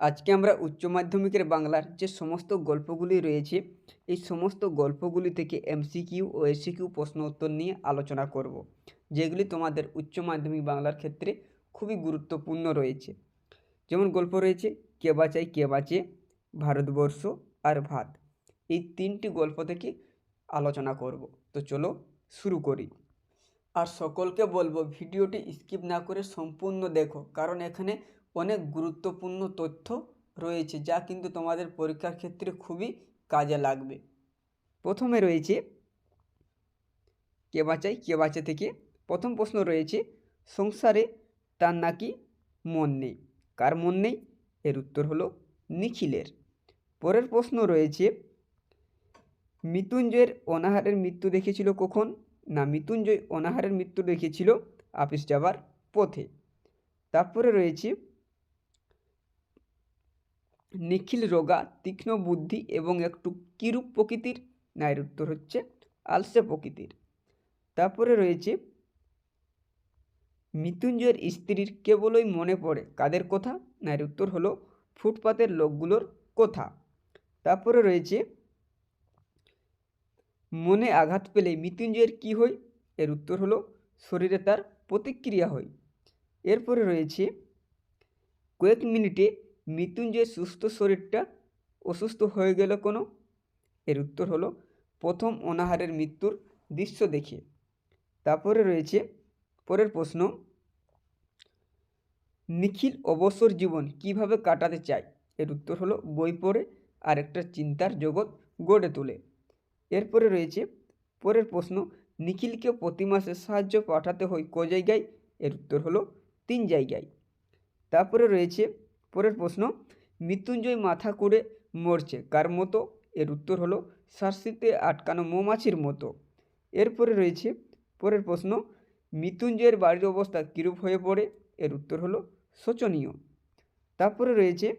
আজকে আমরা উচ্চ মাধ্যমিকের বাংলার যে সমস্ত গল্পগুলি রয়েছে, এই সমস্ত গল্পগুলি থেকে এমসিকিউ ও এসিকিউ প্রশ্ন উত্তর নিয়ে আলোচনা করব, যেগুলি তোমাদের উচ্চ মাধ্যমিক বাংলার ক্ষেত্রে খুবই গুরুত্বপূর্ণ রয়েছে। যেমন গল্প রয়েছে, কে বাঁচাই কে বাঁচে, ভারতবর্ষ আর ভাত। এই তিনটি গল্প থেকে আলোচনা করব। তো চলো শুরু করি। আর সকলকে বলব, ভিডিওটি স্কিপ না করে সম্পূর্ণ দেখো, কারণ এখানে অনেক গুরুত্বপূর্ণ তথ্য রয়েছে যা কিন্তু তোমাদের পরীক্ষার ক্ষেত্রে খুবই কাজে লাগবে। প্রথমে রয়েছে, কে বাঁচাই কে বাঁচে থেকে। প্রথম প্রশ্ন রয়েছে, সংসারে তার নাকি মন নেই? কার মন নেই? এর উত্তর হলো নিখিলের। পরের প্রশ্ন রয়েছে, মৃত্যুঞ্জয়ের অনাহারের মৃত্যু দেখেছিল কখন? না, মৃত্যুঞ্জয় অনাহারের মৃত্যু দেখেছিল আপিস যাবার পথে। তারপরে রয়েছে নিখিল রোগা, তীক্ষ্ণ বুদ্ধি এবং একটু কিরূপ প্রকৃতির না এর উত্তর হচ্ছে আলসে প্রকৃতির। তারপরে রয়েছে, মৃত্যুঞ্জয়ের স্ত্রীর কেবলই মনে পড়ে কাদের কথা? না এর উত্তর হলো ফুটপাতের লোকগুলোর কথা। তারপরে রয়েছে, মনে আঘাত পেলে মৃত্যুঞ্জয়ের কী হয়? এর উত্তর হলো শরীরে তার প্রতিক্রিয়া হয়। এরপরে রয়েছে, কয়েক মিনিটে মৃত্যুঞ্জয়ের সুস্থ শরীরটা অসুস্থ হয়ে গেল কোনো? এর উত্তর হলো, প্রথম অনাহারের মৃত্যুর দৃশ্য দেখে তারপরে রয়েছে পরের প্রশ্ন, নিখিল অবসর জীবন কীভাবে কাটাতে চায়? এর উত্তর হলো, বই পড়ে আর একটা চিন্তার জগৎ গড়ে তোলে। এরপরে রয়েছে পরের প্রশ্ন, নিখিলকে প্রতি মাসে সাহায্য পাঠাতে হয় ক জায়গায়? এর উত্তর হলো, তিন জায়গায়। তারপরে রয়েছে পরের প্রশ্ন, মৃত্যুঞ্জয় মাথা করে মরছে, কার মতো? এর উত্তর হলো, শার্সিতে আটকানো মৌমাছির মতো। এরপরে রয়েছে, পরের প্রশ্ন, মৃত্যুঞ্জয়ের বাড়ির অবস্থা কীরূপ হয়ে পড়ে? এর উত্তর হলো, শোচনীয়। তারপরে রয়েছে,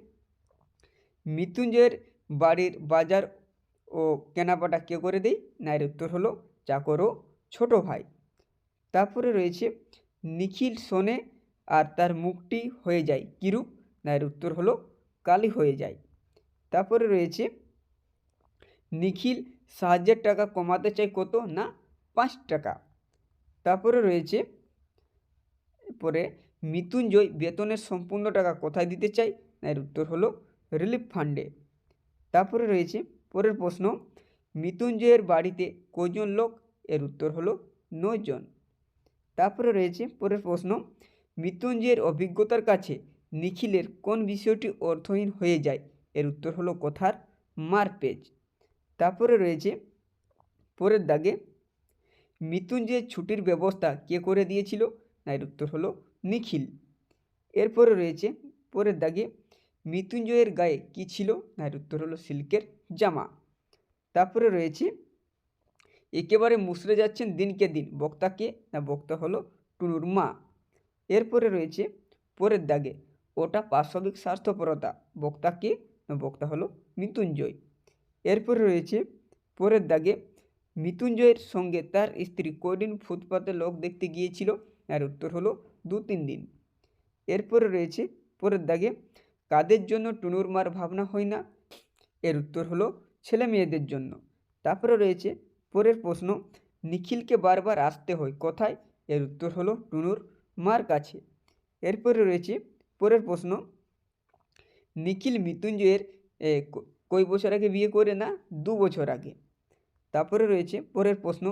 মৃত্যুঞ্জয়ের বাড়ির বাজার ও কেনাকাটা কে করে দেয়? না, এর উত্তর হলো চাকর ও ছোটো ভাই। তারপরে রয়েছে, নিখিল শোনে আর তার মুখটি হয়ে যায় কিরূপ? না এর উত্তর হলো কালি হয়ে যায়। তারপরে রয়েছে, নিখিল সাহায্যের টাকা কমাতে চাই কত না পাঁচ টাকা। তারপরে রয়েছে পরে মৃত্যুঞ্জয় বেতনের সম্পূর্ণ টাকা কোথায় দিতে চাই না এর উত্তর হলো রিলিফ ফান্ডে। তারপরে রয়েছে, পরের প্রশ্ন, মৃত্যুঞ্জয়ের বাড়িতে কজন লোক? এর উত্তর হলো নজন তারপরে রয়েছে, পরের প্রশ্ন, মৃত্যুঞ্জয়ের অভিজ্ঞতার কাছে নিখিলের কোন বিষয়টি অর্থহীন হয়ে যায়? এর উত্তর হলো কথার মারপেজ তারপরে রয়েছে, পরের দাগে মৃত্যুঞ্জয়ের ছুটির ব্যবস্থা কে করে দিয়েছিল? না, এর উত্তর হলো নিখিল। এরপরে রয়েছে, পরের দাগে মৃত্যুঞ্জয়ের গায়ে কি ছিল? না, এর উত্তর হলো সিল্কের জামা। তারপরে রয়েছে, একেবারে মুসড়ে যাচ্ছেন দিনকে দিন, বক্তাকে, না, বক্তা হলো টুনুর মা। এরপরে রয়েছে, পরের দাগে ওটা পাশবিক স্বার্থপরতা। বক্তা কে? বক্তা হলো মৃত্যুঞ্জয়। এরপরে রয়েছে, পরের দাগে, মৃত্যুঞ্জয়ের সঙ্গে তার স্ত্রী কদিন ফুটপাতে লোক দেখতে গিয়েছিল? আর উত্তর হলো দু তিন দিন। এরপরে রয়েছে, পরের দাগে, কাদের জন্য টুনুর মার ভাবনা হয় না? এর উত্তর হলো ছেলে মেয়েদের জন্য। তারপরে রয়েছে, পরের প্রশ্ন, নিখিলকে বারবার আসতে হয় কোথায়? এর উত্তর হলো টুনুর মার কাছে। এরপরে রয়েছে পরের প্রশ্ন, নিখিল মৃত্যুঞ্জয়ের কই বছর আগে বিয়ে করে না, দু বছর আগে? তারপরে রয়েছে পরের প্রশ্ন,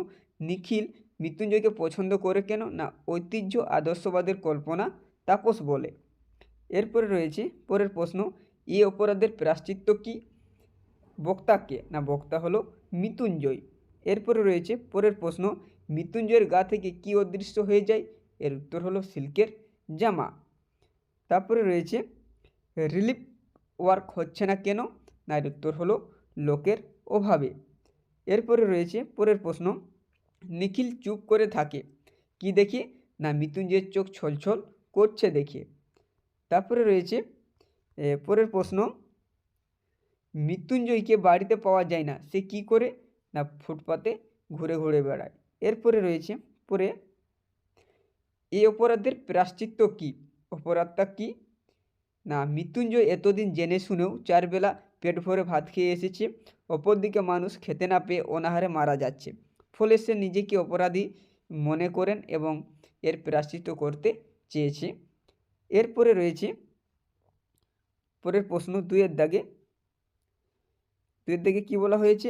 নিখিল মৃত্যুঞ্জয়কে পছন্দ করে কেন না ঐতিহ্য, আদর্শবাদের কল্পনা, তাপস বলে? এরপরে রয়েছে পরের প্রশ্ন এই অপরাধের প্রাশ্চিত্য কী? বক্তাকে না, বক্তা হলো মৃত্যুঞ্জয়। এরপরে রয়েছে পরের প্রশ্ন, মৃত্যুঞ্জয়ের গা থেকে কী অদৃশ্য হয়ে যায়? এর উত্তর হলো সিল্কের জামা। তারপরে রয়েছে, রিলিফ ওয়ার্ক হচ্ছে না কেন? না, এর উত্তর হলো লোকের অভাবে। এরপরে রয়েছে পরের প্রশ্ন, নিখিল চুপ করে থাকে, কি দেখে? না, মৃত্যুঞ্জয়ের চোখ ছলছল করছে দেখে। তারপরে রয়েছে পরের প্রশ্ন, মৃত্যুঞ্জয়কে বাড়িতে পাওয়া যায় না, সে কি করে? না, ফুটপাতে ঘুরে ঘুরে বেড়ায়। এরপরে রয়েছে, পরে এই অপরাধের প্রাশ্চিত্য কী? অপরাধটা কী? না, মৃত্যুঞ্জয় এতদিন জেনে শুনেও চার বেলা পেট ভরে ভাত খেয়ে এসেছে। অপরদিকে মানুষ খেতে না পেয়ে অনাহারে মারা যাচ্ছে। ফলে সে নিজেকে অপরাধী মনে করেন এবং এর প্রাশ্চিত্য করতে চেয়েছে। এরপরে রয়েছে, পরের প্রশ্ন, দুইয়ের দাগে। দুইয়ের দাগে কী বলা হয়েছে?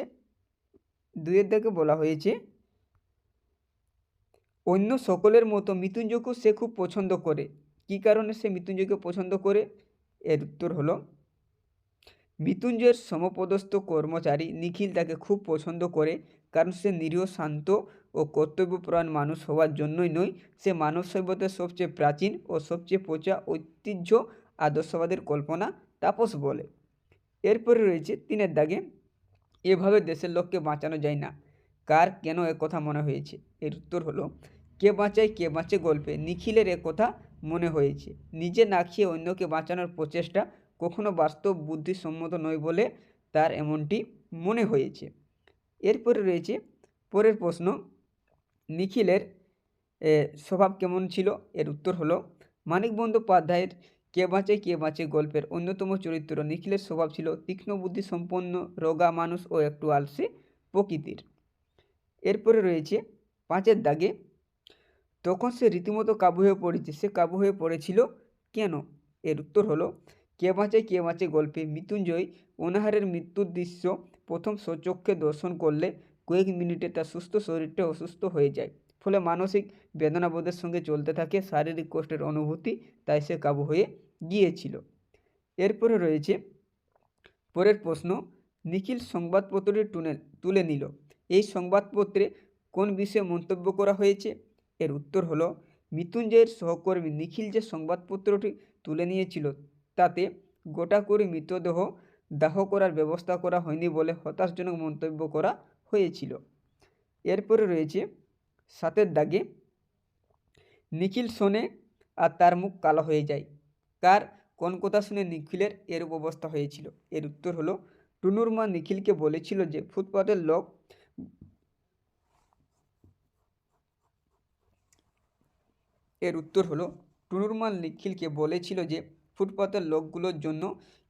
দুইয়ের দাগে বলা হয়েছে, অন্য সকলের মতো মৃত্যুঞ্জয়কেও সে খুব পছন্দ করে। কী কারণে সে মৃত্যুঞ্জয়কে পছন্দ করে? এর উত্তর হলো, মৃত্যুঞ্জয়ের সমপদস্থ কর্মচারী নিখিল তাকে খুব পছন্দ করে কারণ সে নিরীহ, শান্ত ও কর্তব্যপ্রাণ মানুষ হওয়ার জন্যই নয়, সে মানব সভ্যতার সবচেয়ে প্রাচীন ও সবচেয়ে পচা ঐতিহ্য আদর্শবাদের কল্পনা তাপস বলে। এরপরে রয়েছে তিনের দাগে, এভাবে দেশের লোককে বাঁচানো যায় না। কার কেন কথা মনে হয়েছে? এর উত্তর হলো কে বাঁচায়, কে বাঁচে গল্পে। নিখিলের কথা মনে হয়েছে। নিজে না খেয়ে অন্যকে বাঁচানোর প্রচেষ্টা কখনো বাস্তব বুদ্ধিসম্মত নয় বলে তার এমনটি মনে হয়েছে। এরপরে রয়েছে পরের প্রশ্ন। নিখিলের স্বভাব কেমন ছিল? এর উত্তর হলো, মানিক বন্দ্যোপাধ্যায়ের কে বাঁচে কে বাঁচে গল্পের অন্যতম চরিত্র নিখিলের স্বভাব ছিল তীক্ষ্ণ বুদ্ধি সম্পন্ন রোগা মানুষ ও একটু আলসে প্রকৃতির। এরপরে রয়েছে পাঁচের দাগে তখন সে রীতিমতো কাবু হয়ে পড়েছে। সে কাবু হয়ে পড়েছিল কেন? এর উত্তর হলো, কে বাঁচে কে বাঁচে গল্পে মৃত্যুঞ্জয় অনাহারের মৃত্যুর দৃশ্য প্রথম সচক্ষে দর্শন করলে কয়েক মিনিটে তার সুস্থ শরীরটা অসুস্থ হয়ে যায়। ফলে মানসিক বেদনাবোধের সঙ্গে চলতে থাকে, শারীরিক কষ্টের অনুভূতি তাই সে কাবু হয়ে গিয়েছিল। এরপরে রয়েছে পরের প্রশ্ন, নিখিল সংবাদপত্রটি তুলে তুলে নিল। এই সংবাদপত্রে কোন বিষয়ে মন্তব্য করা হয়েছে? এর উত্তর হলো, মৃত্যুঞ্জয়ের সহকর্মী নিখিল যে সংবাদপত্রটি তুলে নিয়েছিল, তাতে গোটা করে মৃতদেহ দাহ করার ব্যবস্থা করা হয়নি বলে হতাশজনক মন্তব্য করা হয়েছিল। এরপরে রয়েছে, সাতের দাগে, নিখিল শোনে আর তার মুখ কালো হয়ে যায়। কার? কোন কথা শুনে নিখিলের এরূপ অবস্থা হয়েছিল? এর উত্তর হলো, টুনুর মা নিখিলকে বলেছিল যে ফুটপাতের লোক এর উত্তর হলো টুনুর মা নিখিলকে বলেছিল যে, ফুটপাতের লোকগুলোর জন্য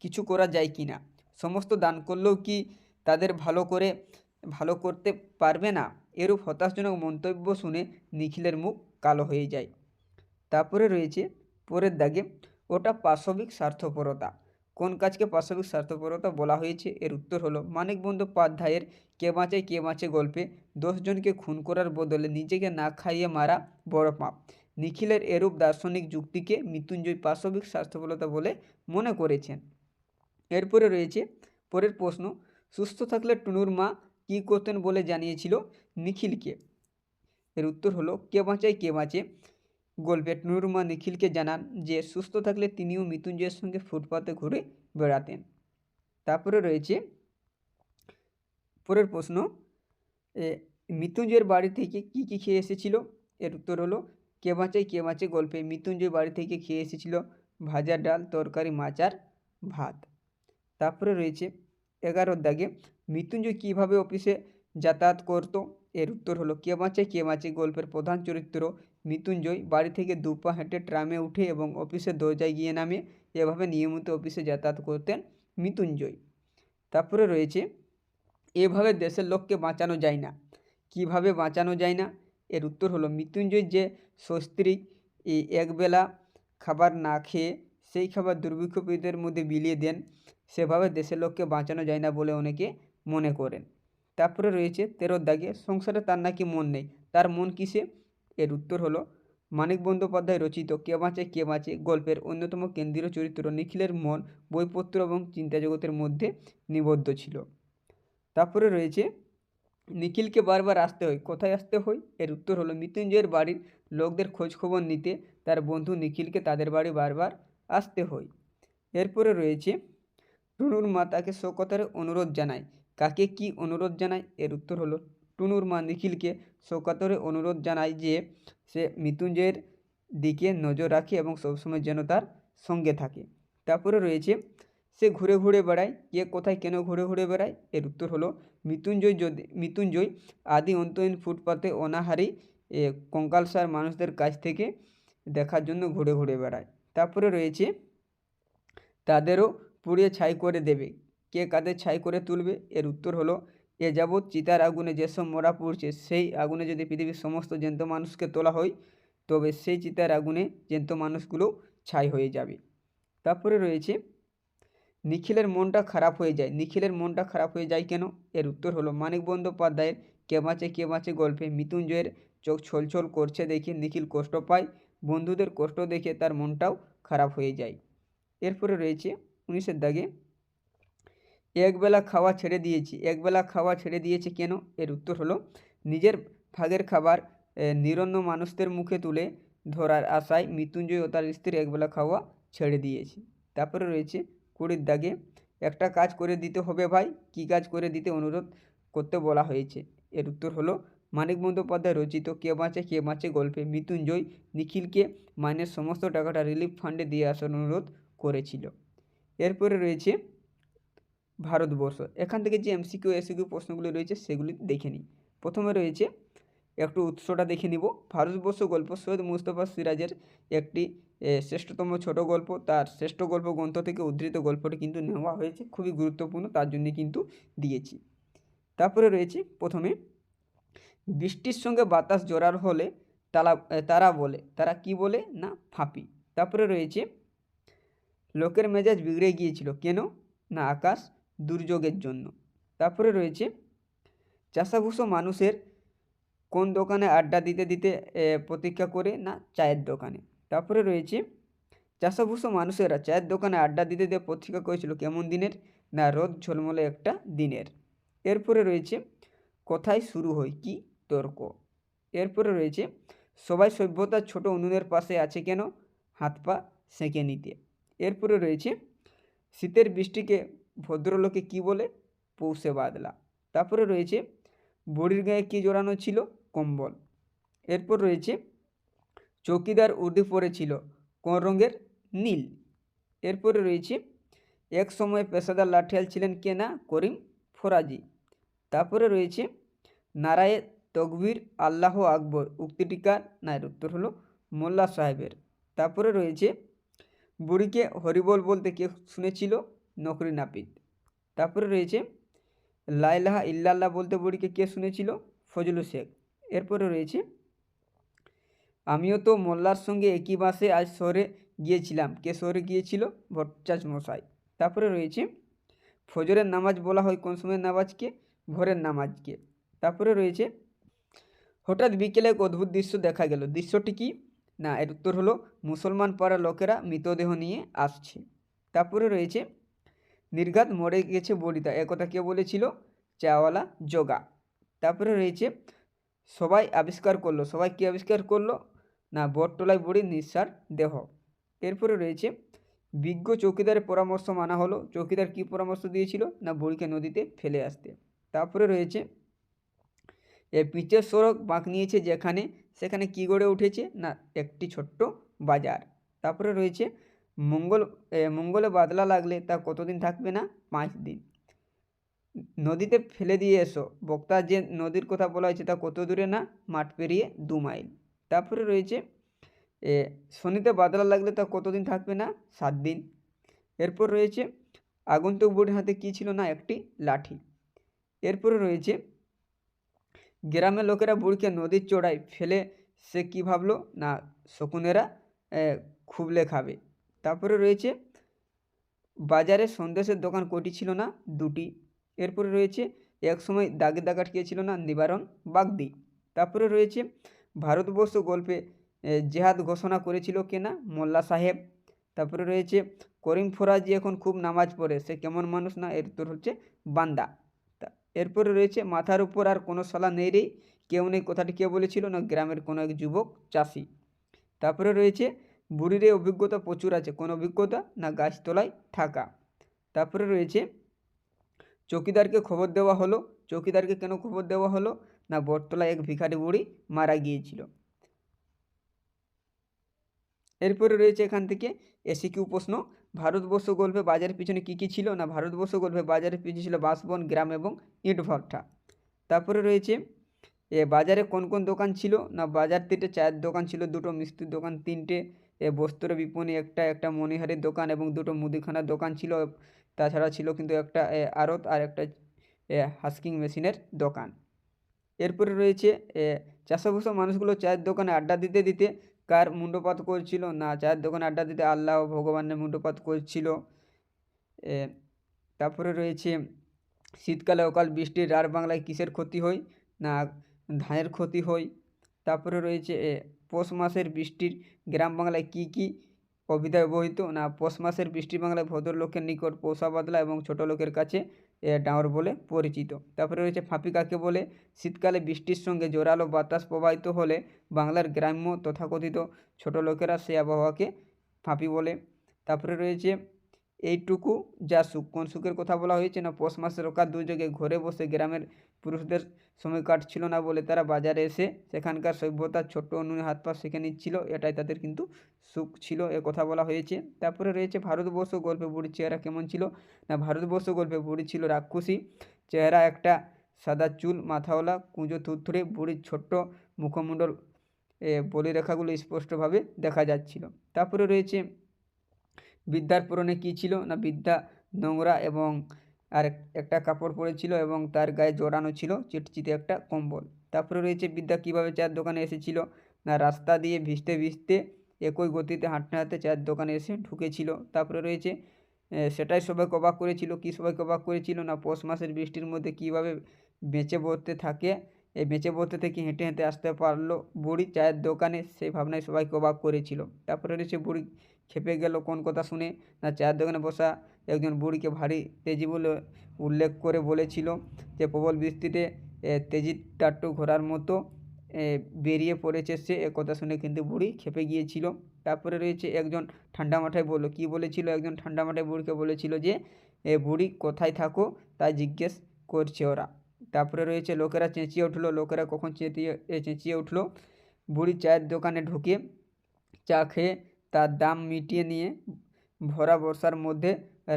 কিছু করা যায় কি না। সমস্ত দান করলেও কি তাদের ভালো করে, ভালো করতে পারবে না? এরূপ হতাশজনক মন্তব্য শুনে নিখিলের মুখ কালো হয়ে যায়। তারপরে রয়েছে, পরের দাগে, ওটা পাশবিক স্বার্থপরতা। কোন কাজকে পাশবিক স্বার্থপরতা বলা হয়েছে? এর উত্তর হলো, মানিক বন্দ্যোপাধ্যায়ের কে বাঁচে কে বাঁচে গল্পে দশজনকে খুন করার বদলে নিজেকে না খাইয়ে মারা বড় পাপ। নিখিলের এরূপ দার্শনিক যুক্তিকে মৃত্যুঞ্জয় পাশবিক স্বাস্থ্যফলতা বলে মনে করেছেন। এরপরে রয়েছে পরের প্রশ্ন, সুস্থ থাকলে টুনুর মা কী করতেন বলে জানিয়েছিল নিখিলকে? এর উত্তর হলো, কে বাঁচায়, কে বাঁচে। গল্পে টুনুর মা নিখিলকে জানান যে, সুস্থ থাকলে তিনিও মৃত্যুঞ্জয়ের সঙ্গে ফুটপাতে ঘুরে বেড়াতেন। তারপরে রয়েছে পরের প্রশ্ন মৃত্যুঞ্জয়ের বাড়ি থেকে কী কী খেয়ে এসেছিল? এর উত্তর হলো কে বাঁচে কে বাঁচে গল্পে। মৃত্যুঞ্জয় বাড়ি থেকে খেয়ে এসেছিল ভাজা ডাল, তরকারি, মাছ আর ভাত। তারপরে রয়েছে এগারোর দাগে, মৃত্যুঞ্জয় কীভাবে অফিসে যাতায়াত করত? এর উত্তর হলো, কে বাঁচে কে বাঁচে গল্পের প্রধান চরিত্র মৃত্যুঞ্জয়। বাড়ি থেকে দু পা হেঁটে ট্রামে উঠে এবং অফিসের দরজায় গিয়ে নামে এভাবে নিয়মিত অফিসে যাতায়াত করতেন মৃত্যুঞ্জয়। তারপরে রয়েছে, এভাবে দেশের লোককে বাঁচানো যায় না। কীভাবে বাঁচানো যায় না? এর উত্তর হলো, মৃত্যুঞ্জয় যে সস্ত্রীক এই একবেলা খাবার না খেয়ে সেই খাবার দুর্ভিক্ষপীড়িতের মধ্যে বিলিয়ে দেন। সেভাবে দেশের লোককে বাঁচানো যায় না বলে অনেকে মনে করেন। তারপরে রয়েছে তেরোর দাগে, সংসারে তার নাকি মন নেই। তার মন কিসে? এর উত্তর হলো, মানিক বন্দ্যোপাধ্যায় রচিত কে বাঁচে কে বাঁচে গল্পের অন্যতম কেন্দ্রীয় চরিত্র নিখিলের মন, বইপত্র এবং চিন্তা জগতের মধ্যে নিবদ্ধ ছিল। তারপরে রয়েছে নিখিলকে বারবার আসতে হয়। কোথায় আসতে হয়? এর উত্তর হলো, মৃত্যুঞ্জয়ের বাড়ির লোকদের খোঁজখবর নিতে তার বন্ধু নিখিলকে তাদের বাড়ি বারবার আসতে হয়। এরপরে রয়েছে, টুনুর মা তাকে শোকতারে অনুরোধ জানায়। কাকে কি অনুরোধ জানায়? এর উত্তর হলো, টুনুর মা নিখিলকে শোকাতরে অনুরোধ জানায় যে সে মৃত্যুঞ্জয়ের দিকে নজর রাখে এবং সবসময় যেন তার সঙ্গে থাকে। তারপরে রয়েছে সে ঘুরে ঘুরে বেড়ায়, কে কোথায় কেন ঘুরে ঘুরে বেড়ায়, এর উত্তর হলো মৃত্যুঞ্জয় যদি, মৃত্যুঞ্জয় আদি অন্তহীন ফুটপাতে অনাহারি কঙ্কালসার মানুষদের কাছ থেকে দেখার জন্য ঘুরে ঘুরে বেড়ায়। তারপরে রয়েছে, তাদেরও পুড়িয়ে ছাই করে দেবে। কে কাদের ছাই করে তুলবে, এর উত্তর হলো, এ যাবৎ চিতার আগুনে যেসব মরা পড়ছে, সেই আগুনে যদি পৃথিবীর সমস্ত জ্যান্ত মানুষকে তোলা হয়, তবে সেই চিতার আগুনে জ্যান্ত মানুষগুলো ছাই হয়ে যাবে। তারপরে রয়েছে নিখিলের মনটা খারাপ হয়ে যায়। নিখিলের মনটা খারাপ হয়ে যায় কেন? এর উত্তর হলো, মানিক বন্দ্যোপাধ্যায়ের কে বাঁচে কে বাঁচে গল্পে মৃত্যুঞ্জয়ের চোখ ছলছল করছে দেখে নিখিল কষ্ট পায়। বন্ধুদের কষ্ট দেখে তার মনটাও খারাপ হয়ে যায়। এরপরে রয়েছে উনিশের দাগে, একবেলা খাওয়া ছেড়ে দিয়েছি। একবেলা খাওয়া ছেড়ে দিয়েছে কেন? এর উত্তর হলো, নিজের ভাগের খাবার নিরন্ন মানুষদের মুখে তুলে ধরার আশায় মৃত্যুঞ্জয় ও তার স্ত্রী একবেলা খাওয়া ছেড়ে দিয়েছে। তারপরে রয়েছে কুড়ির দাগে একটা কাজ করে দিতে হবে ভাই। কী কাজ করে দিতে অনুরোধ করতে বলা হয়েছে? এর উত্তর হলো, মানিক বন্দ্যোপাধ্যায় রচিত কে বাঁচে কে বাঁচে গল্পে মৃত্যুঞ্জয় নিখিলকে মাইনের সমস্ত টাকাটা রিলিফ ফান্ডে দিয়ে আসার অনুরোধ করেছিল। এরপরে রয়েছে ভারতবর্ষ। এখান থেকে যে এমসিকিউ, এসিকিউ প্রশ্নগুলি রয়েছে সেগুলি দেখে নিই। প্রথমে রয়েছে, একটু উৎসটা দেখে নিব। ভারতবর্ষ গল্প সৈয়দ মুস্তফা সিরাজের একটি শ্রেষ্ঠতম ছোট গল্প, তার শ্রেষ্ঠ গল্প গ্রন্থ থেকে উদ্ধৃত গল্পটি কিন্তু নেওয়া হয়েছে, খুবই গুরুত্বপূর্ণ, তার জন্য কিন্তু দিয়েছি। তারপরে রয়েছে প্রথমে, বৃষ্টির সঙ্গে বাতাস জোরার হলে তারা তারা বলে, তারা কি বলে না ফাঁপি? তারপরে রয়েছে, লোকের মেজাজ বিগড়ে গিয়েছিল, কেন? না আকাশ দুর্যোগের জন্য। তারপরে রয়েছে, চাষাভুষো মানুষের কোন দোকানে আড্ডা দিতে দিতে প্রতীক্ষা করে না চায়ের দোকানে? তারপরে রয়েছে, চাষাভুষো মানুষেরা চায়ের দোকানে আড্ডা দিতে দিয়ে পত্রিকা করেছিল কেমন দিনের? না, রোদ ঝলমলে একটা দিনের। এরপরে রয়েছে কোথায় শুরু হয় কি তর্ক। এরপরে রয়েছে, সবাই সভ্যতার ছোট উনুনের পাশে আছে কেন? হাত পা সেঁকে নিতে। এরপরে রয়েছে, শীতের বৃষ্টিকে ভদ্রলোকে কি বলে? পৌষে বাদলা। তারপরে রয়েছে, বুড়ির গায়ে কী জড়ানো ছিল? কম্বল। এরপর রয়েছে চৌকিদার উর্দি পরেছিল কোন রঙের? নীল। এরপরে রয়েছে, এক সময় পেশাদার লাঠিয়াল ছিলেন কে না? করিম ফরাজি। তারপরে রয়েছে, নারায়ে তকবীর আল্লাহ আকবর উক্তিটি কার না উত্তর হলো মোল্লা সাহেবের। তারপরে রয়েছে, বুড়িকে হরিবল বলতে কে শুনেছিল? নকরি নাপিত। তারপরে রয়েছে লাইলাহা ইল্লাল্লাহ বলতে বুড়িকে কে শুনেছিল? ফজলু শেখ। এরপরে রয়েছে আমিও তো মোল্লার সঙ্গে একই বাসে আজ শহরে গিয়েছিলাম। কে শহরে গিয়েছিল? ভট্টাচ মশাই। তারপরে রয়েছে, ফজরের নামাজ বলা হয় কোন সময়ের নামাজকে? ভোরের নামাজকে। তারপরে রয়েছে, হঠাৎ বিকেলে এক অদ্ভুত দৃশ্য দেখা গেল। দৃশ্যটি কি? না, এর উত্তর হলো, মুসলমান পাড়ার লোকেরা মৃতদেহ নিয়ে আসছে। তারপরে রয়েছে, নির্ঘাত মরে গেছে বলিতা। একথা কে বলেছিল? চাওয়ালা যোগা। তারপরে রয়েছে, সবাই আবিষ্কার করল। সবাই কী আবিষ্কার করল? না বটতলায় বুড়ির নিঃসার দেহ। এরপরে রয়েছে, বিজ্ঞ চৌকিদারের পরামর্শ মানা হলো। চৌকিদার কী পরামর্শ দিয়েছিল? না বুড়িকে নদীতে ফেলে আসতে। তারপরে রয়েছে, এ পিচের সড়ক বাঁক নিয়েছে যেখানে, সেখানে কি গড়ে উঠেছে? না, একটি ছোট্ট বাজার। তারপরে রয়েছে, মঙ্গল মঙ্গলে বাদলা লাগলে তা কতদিন থাকবে না? পাঁচ দিন। নদীতে ফেলে দিয়ে এসো। বক্তা যে নদীর কথা বলা হয়েছে তা কত দূরে না? মাঠ পেরিয়ে দু মাইল। তারপরে রয়েছে, এ, শনিতে বাদলা লাগলে তা কতদিন থাকবে না? সাত দিন। এরপর রয়েছে, আগন্তুক বুড়ির হাতে কী ছিল না একটি লাঠি। এরপরে রয়েছে, গ্রামের লোকেরা বুড়িকে নদীর চড়ায় ফেলে সে কী ভাবলো? না, শকুনেরা খুবলে খাবে। তারপরে রয়েছে, বাজারে সন্দেশের দোকান কটি ছিল না? দুটি। এরপরে রয়েছে, এক সময় দাগে দাগাট কে ছিল না? নিবারণ বাগদি। তারপরে রয়েছে ভারতবর্ষ গল্পে জেহাদ ঘোষণা করেছিল কে না? মোল্লা সাহেব। তারপরে রয়েছে, করিম ফরাজি এখন খুব নামাজ পড়ে, সে কেমন মানুষ না? এর উত্তর হচ্ছে, বান্দা। এরপরে রয়েছে, মাথার উপর আর কোনো সালা নেই রে। কেউ নেই, কথাটি কে বলেছিল না? গ্রামের কোনো এক যুবক, চাষি। তারপরে রয়েছে, বুড়ির অভিজ্ঞতা প্রচুর আছে। কোন অভিজ্ঞতা? না, গাছতলায় থাকা। তারপরে রয়েছে, চৌকিদারকে খবর দেওয়া হলো। চৌকিদারকে কেন খবর দেওয়া হলো? না বটতলায় এক ভিখারি বুড়ি মারা গিয়েছিল। এরপরে রয়েছে এখান থেকে এসিকিউ প্রশ্ন, ভারতবর্ষ গল্পে বাজারের পিছনে কী কী ছিল না ভারতবর্ষ গল্পে বাজারের পিছনে ছিল বাঁশবন, গ্রাম এবং ইট ভট্টা তারপরে রয়েছে, এ বাজারে কোন কোন দোকান ছিল না বাজার তিনটে, চায়ের দোকান ছিল দুটো, মিষ্টির দোকান তিনটে, এ বস্ত্র বিপণী একটা একটা মণিহারির দোকান এবং দুটো মুদিখানার দোকান ছিল, তাছাড়া ছিল কিন্তু একটা আড়ত আর একটা হাস্কিং মেশিনের দোকান। এরপরে রয়েছে চাষাভুষা মানুষগুলো চায়ের দোকানে আড্ডা দিতে দিতে কার মুণ্ডপাত করছিল? না, চায়ের দোকানে আড্ডা দিতে আল্লাহ ভগবানের মুণ্ডপাত করছিল। তারপরে রয়েছে, শীতকালে অকাল বৃষ্টির রার বাংলায় কিসের ক্ষতি হয়? না, ধানের ক্ষতি হয়। তারপরে রয়েছে পৌষ মাসের বৃষ্টির গ্রাম বাংলায় কি কি অভিধায় ব্যবহৃত? না, পৌষ মাসের বৃষ্টি বাংলায় ভদ্রলোকের নিকট পৌষা বাদলা এবং ছোট লোকের কাছে ডাঁড় বলে পরিচিত। তারপরে রয়েছে ফাঁপি কাকে বলে? শীতকালে বৃষ্টির সঙ্গে জোরালো বাতাস প্রবাহিত হলে বাংলার গ্রাম্য তথাকথিত ছোটো লোকেরা সেই আবহাওয়াকে ফাঁপি বলে। তারপরে রয়েছে এইটুকু যা সুখ। কোন সুখের কথা বলা হয়েছে না পৌষ মাসের অকাল দুর্যোগে ঘরে বসে গ্রামের পুরুষদের সময় কাটছিল না বলে তারা বাজারে এসে সেখানকার সভ্যতার ছোট্ট উনুনে হাত পা শিখে নিচ্ছিল এটাই তাদের কিন্তু সুখ ছিল এ কথা বলা হয়েছে। তারপরে রয়েছে ভারতবর্ষ গল্পে বুড়ির চেহারা কেমন ছিল? না ভারতবর্ষ গল্পে বুড়ি ছিল রাক্ষসী চেহারা একটা সাদা চুল মাথাওয়ালা কুঁজো থুরথুরে বুড়ির ছোট্ট মুখমণ্ডল এ, বলিরেখাগুলো স্পষ্টভাবে দেখা যাচ্ছিল। তারপরে রয়েছে বিদ্যার পরনে কী ছিল? না, বিদ্যা নোংরা এবং আর একটা কাপড় পরেছিল এবং তার গায়ে জড়ানো ছিল, চিটচিটে একটা কম্বল। তারপরে রয়েছে বিদ্যা কীভাবে চায়ের দোকানে এসেছিল? না, রাস্তা দিয়ে ভিজতে ভিজতে একই গতিতে হাঁটতে হাঁটতে চায়ের দোকানে এসে ঢুকেছিল। তারপরে রয়েছে সেটাই সবাইকে অবাক করেছিল। কী সবাইকে অবাক করেছিল? না, পৌষ মাসের বৃষ্টির মধ্যে কীভাবে বেঁচে বসতে থাকে? এই বেঁচে বসতে থেকে হেঁটে হেঁটে আসতে পারল বুড়ি। চায়ের দোকানে সেই ভাবনায় সবাইকে অবাক করেছিল। তারপরে রয়েছে বুড়ি খেপে গেল কোন কথা শুনে? না চায়ের দোকানে বসা একজন বুড়িকে ভারী তেজি বলে উল্লেখ করে বলেছিল যে, প্রবল বৃষ্টিতে তেজি টাট্টু ঘোড়ার মতো বেরিয়ে পড়েছে সে। এ কথা শুনে কিন্তু বুড়ি খেপে গিয়েছিল। তারপরে রয়েছে একজন ঠান্ডা মাথায় বলল, কী বলেছিল? একজন ঠান্ডা মাথায় বুড়িকে বলেছিল যে, এ, বুড়ি কোথায় থাকো? তাই জিজ্ঞেস করছে ওরা। তারপরে রয়েছে, লোকেরা চেঁচিয়ে উঠল। লোকেরা কখন চেঁচিয়ে চেঁচিয়ে উঠল? বুড়ি চায়ের দোকানে ঢুকে চা খেয়ে তার দাম মিটিয়ে নিয়ে ভরা বর্ষার মধ্যে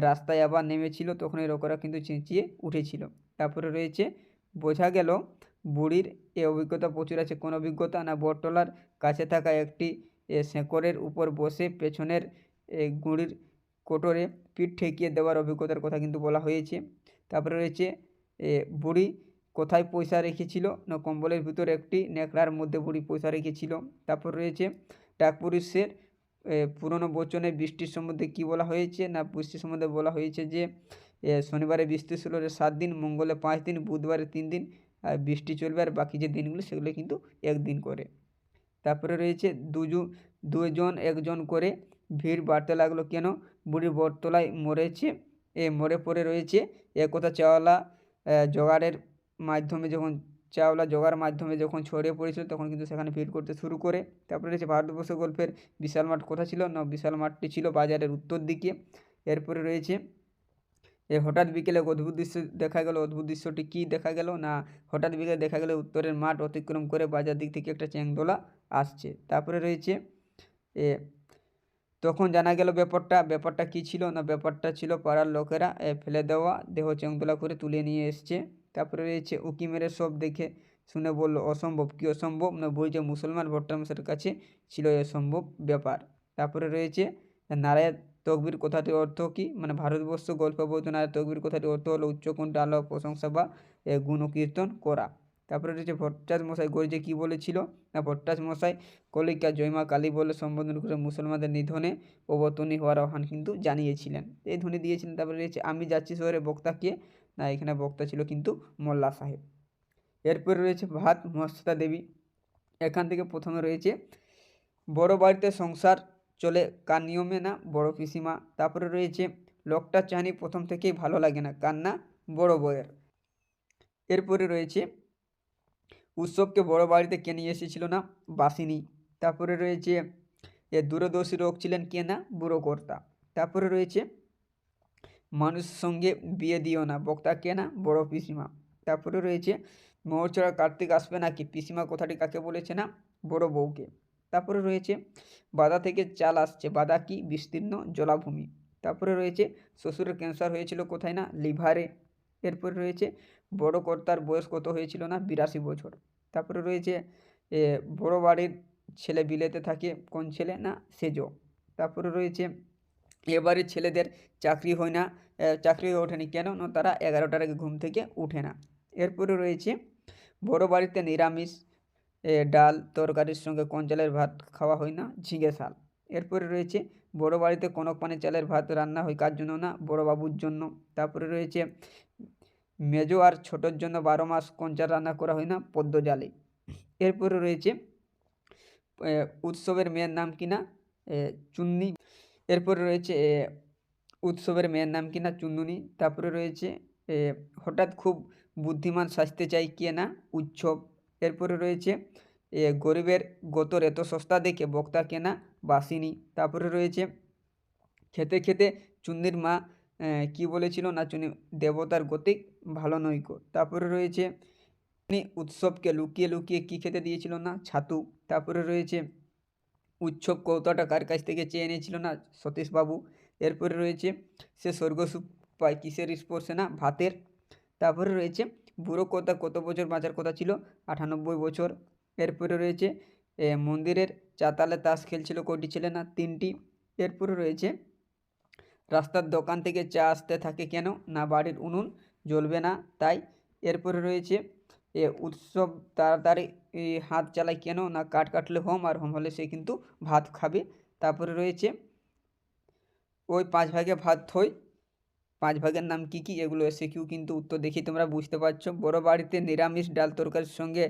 রাস্তায় আবার নেমেছিল তখন এই লোকেরা কিন্তু চেঁচিয়ে উঠেছিল। তারপরে রয়েছে বোঝা গেল বুড়ির এ অভিজ্ঞতা প্রচুর আছে। কোন অভিজ্ঞতা? না বটতলার কাছে থাকা একটি শেকড়ের উপর বসে পেছনের গুঁড়ির কোটরে পিঠ ঠেকিয়ে দেওয়ার অভিজ্ঞতার কথা কিন্তু বলা হয়েছে। তারপরে রয়েছে এ, বুড়ি কোথায় পয়সা রেখেছিল? না কম্বলের ভিতরে একটি ন্যাকড়ার মধ্যে বুড়ি পয়সা রেখেছিল। তারপর রয়েছে ডাকপুরুষের পুরনো বচনে বৃষ্টির সম্বন্ধে কী বলা হয়েছে? না, বৃষ্টির সম্বন্ধে বলা হয়েছে যে শনিবারে বৃষ্টি ছিল সাত দিন, মঙ্গলে পাঁচ দিন, বুধবারে তিন দিন, আর বৃষ্টি চলবে আর বাকি যে দিনগুলো সেগুলো কিন্তু একদিন করে। তারপরে রয়েছে দুজু, দুজন একজন করে ভিড় বাড়তে লাগল কেন? বুড়ি বটতলায় মরেছে। এ, মরে পড়ে রয়েছে এ কথা চাওয়ালা জোগাড়ের মাধ্যমে যখন চাওলা জোগাড় মাধ্যমে যখন ছড়িয়ে পড়েছিল, তখন কিন্তু সেখানে ভিড় করতে শুরু করে। তারপরে রয়েছে ভারতবর্ষ গল্পের বিশাল মাঠ কোথা ছিল? না, বিশাল মাঠটি ছিল বাজারের উত্তর দিকে। এরপরে রয়েছে, এ হঠাৎ বিকেলে অদ্ভুত দৃশ্য দেখা গেল। অদ্ভুত দৃশ্যটি কী দেখা গেল? না, হঠাৎ বিকেলে দেখা গেল উত্তরের মাঠ অতিক্রম করে বাজার দিক থেকে একটা চ্যাংদোলা আসছে। তারপরে রয়েছে, এ, তখন জানা গেল ব্যাপারটা ব্যাপারটা কী ছিল? না, ব্যাপারটা ছিল পাড়ার লোকেরা ফেলে দেওয়া, দেহ চ্যাংদোলা করে তুলে নিয়ে এসছে। তারপরে রয়েছে উকি মেরে সব দেখে শুনে বলল অসম্ভব কি অসম্ভব? না বই যে মুসলমান ভট্টামশের কাছে ছিল অসম্ভব ব্যাপার। তারপরে রয়েছে নারায়ণ তকবির কথাটির অর্থ কি? মানে ভারতবর্ষ গল্প বলতে নারায়ণ তকবির কথাটির অর্থ হলো উচ্চকণ্ঠ আলো প্রশংসা বা এ, গুণকীর্তন করা। তারপরে রয়েছে ভট্টাচ মশাই গর্জে কী বলেছিল? না ভট্টাচ মশাই কলিকা জয়মা কালী বলে সম্বোধন করে মুসলমানদের নিধনে প্রবর্তনী হওয়ার আহ্বান কিন্তু জানিয়েছিলেন। এই ধ্বনি দিয়েছিলেন। তারপরে রয়েছে আমি যাচ্ছি শহরে বক্তা কে না, এখানে বক্তা ছিল কিন্তু মোল্লা সাহেব। এরপরে রয়েছে ভাত মস্তা দেবী। এখান থেকে প্রথমে রয়েছে, বড় বাড়িতে সংসার চলে কার নিয়মে না, বড় পিসিমা। তারপরে রয়েছে, লোকটা চাহনি প্রথম থেকেই ভালো লাগে না কান্না বড় বউয়ের। এরপরে রয়েছে, উৎসবকে বড় বাড়িতে কে নিয়ে এসেছিল না, বাসিনী। তারপরে রয়েছে, এ দূরদর্শী লোক ছিলেন কে না, বুড়ো কর্তা। তারপরে রয়েছে মানুষের সঙ্গে বিয়ে দিও না। বক্তা কে না? বড় পিসিমা। তারপরে রয়েছে মোহরচড়া কার্তিক আসবে নাকি? পিসিমা কথাটি কাকে বলেছে না? বড় বউকে। তারপরে রয়েছে, বাদা থেকে চাল আসছে। বাদা কি? বিস্তীর্ণ জলাভূমি। তারপরে রয়েছে, শ্বশুরের ক্যান্সার হয়েছিল কোথায় না? লিভারে। এরপরে রয়েছে, বড় কর্তার বয়স কত হয়েছিল না? বিরাশি বছর। তারপরে রয়েছে বড় বাড়ির ছেলে বিলেতে থাকে। কোন ছেলে না? সেজো। তারপরে রয়েছে এবারে ছেলেদের চাকরি হয় না চাকরি হয়ে ওঠেনি কেন? না, তারা এগারোটার আগে ঘুম থেকে উঠে না। এরপরে রয়েছে বড় বাড়িতে নিরামিষ ডাল, তরকারির সঙ্গে কোন চালের ভাত খাওয়া হয় না? ঝিঙে শাল। এরপরে রয়েছে বড় বাড়িতে কোনো পানি চালের ভাত রান্না হয় কার জন্য না? বড় বাবুর জন্য। তারপরে রয়েছে মেজো আর ছোটোর জন্য বারো মাস কোন চাল রান্না করা হয় না? পদ্ম জালে। এরপরে রয়েছে উৎসবের মেয়ের নাম কি না? চুন্নি। এরপরে রয়েছে উৎসবের মেয়ের নাম কি না চুন্নুনি। তারপরে রয়েছে হঠাৎ খুব বুদ্ধিমান সাজতে চাই কে না উৎসব। এরপরে রয়েছে এ, গরিবের গোতর এত সস্তা দেখে বক্তা কেনা বাসিনি। তারপরে রয়েছে খেতে খেতে চুন্নির মা কি বলেছিল না চুনি দেবতার গতিক ভালো নৈক তারপরে রয়েছে উৎসবকে লুকিয়ে লুকিয়ে কি খেতে দিয়েছিল না ছাতু। তারপরে রয়েছে উৎসব কৌতাটা কার কাছ থেকে চেয়ে এনেছিল না সতীশবাবু? এরপরে রয়েছে, সে স্বর্গসুখ পায় কিসের স্পর্শে না? ভাতের। তারপরে রয়েছে, বুড়ো কথা কত বছর বাঁচার কথা ছিল? আটানব্বই বছর। এরপরে রয়েছে মন্দিরের চাতালে তাস খেলছিল কটি ছেলে না? তিনটি। এরপরে রয়েছে, রাস্তার দোকান থেকে চা আসতে থাকে কেন? না বাড়ির উনুন জ্বলবে না, তাই। এরপরে রয়েছে, এ, উৎসব তাড়াতাড়ি হাত চালায় কেন? না কাঠ কাটলে হোম আর হোম হলে সে কিন্তু ভাত খাবে। তারপরে রয়েছে, ওই পাঁচ ভাগে ভাত থই। পাঁচ ভাগের নাম কি কি? এগুলো এসে কিউ কিন্তু উত্তর দেখি, তোমরা বুঝতে পারছ। বড় বাড়িতে নিরামিষ ডাল তরকারির সঙ্গে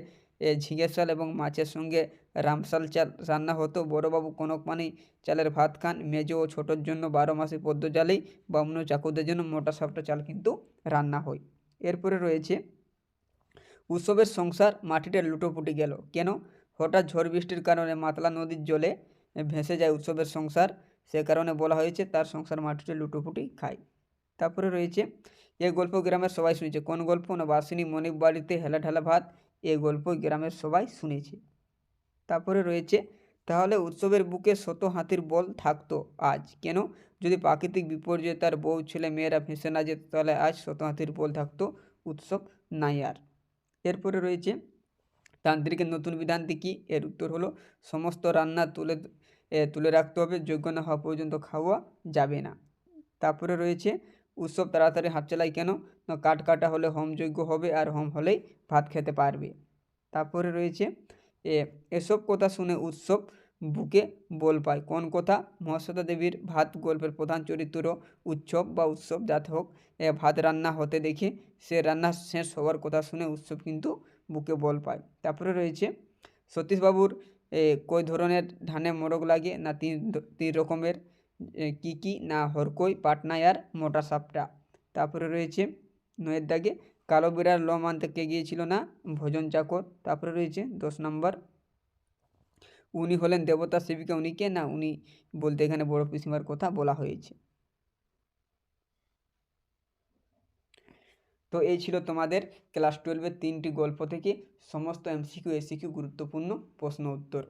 ঝিঙে শাল এবং মাছের সঙ্গে রামশাল চাল রান্না হতো। বড়োবাবু কনক পানি চালের ভাত খান। মেজো ও ছোটোর জন্য বারো মাসে পদ্ম জালেই বামুন চাকুদের জন্য মোটা সাপটা চাল কিন্তু রান্না হয়। এরপরে রয়েছে উৎসবের সংসার মাটিতে লুটোপুটি গেল। কেন? হঠাৎ ঝড় বৃষ্টির কারণে মাতলা নদীর জলে ভেসে যায় উৎসবের সংসার। সে কারণে বলা হয়েছে, তার সংসার মাটিতে লুটোপুটি খায়। তারপরে রয়েছে, এ গল্প গ্রামের সবাই শুনেছে। কোন গল্প? না বাসিনী মনিক বাড়িতে হেলা ঢালা ভাত, এ গল্প গ্রামের সবাই শুনেছে। তারপরে রয়েছে, তাহলে উৎসবের বুকে শত হাতির বল থাকতো আজ। কেন? যদি প্রাকৃতিক বিপর্যয়ে তার বউ, ছেলে, মেয়েরা ভেসে না যেত, তাহলে আজ শত হাতির বল থাকতো উৎসব নাই আর। এরপরে রয়েছে তান্ত্রিকের নতুন বিধানটি কী? এর উত্তর হলো, সমস্ত রান্না তুলে তুলে রাখতে হবে, যোগ্য না হওয়া পর্যন্ত খাওয়া যাবে না। তারপরে রয়েছে, উৎসব তাড়াতাড়ি হাত চালায় কেন? না, কাঠ কাটা হলে হোম যোগ্য হবে আর হোম হলেই ভাত খেতে পারবে। তারপরে রয়েছে এসব কথা শুনে উৎসব বুকে বল পায়। কোন কথা? মহাশ্বেতা দেবীর ভাত গল্পের প্রধান চরিত্র উৎসব বা উৎসব যাতে হোক ভাত রান্না হতে দেখে সে রান্না শেষ হওয়ার কথা শুনে উৎসব কিন্তু বুকে বল পায়। তারপরে রয়েছে সতীশবাবুর কই ধরনের ধানে মোরগ লাগে না তিন তিন রকমের কি কি না হরকই পাটনায় আর মোটা সাপটা? তারপরে রয়েছে নয়ের দাগে, কালো বিড়ার লোম আনতে কে গিয়েছিল না? ভোজন চাকর। তারপরে রয়েছে দশ নম্বর উনি হলেন দেবতা সেবিকা উনি কে না? উনি বলতে এখানে বড় পিসিমার কথা বলা হয়েছে। তো এই ছিল তোমাদের ক্লাস টুয়েলভের তিনটি গল্প থেকে সমস্ত এমসিকিউ এসিকিউ গুরুত্বপূর্ণ প্রশ্ন উত্তর।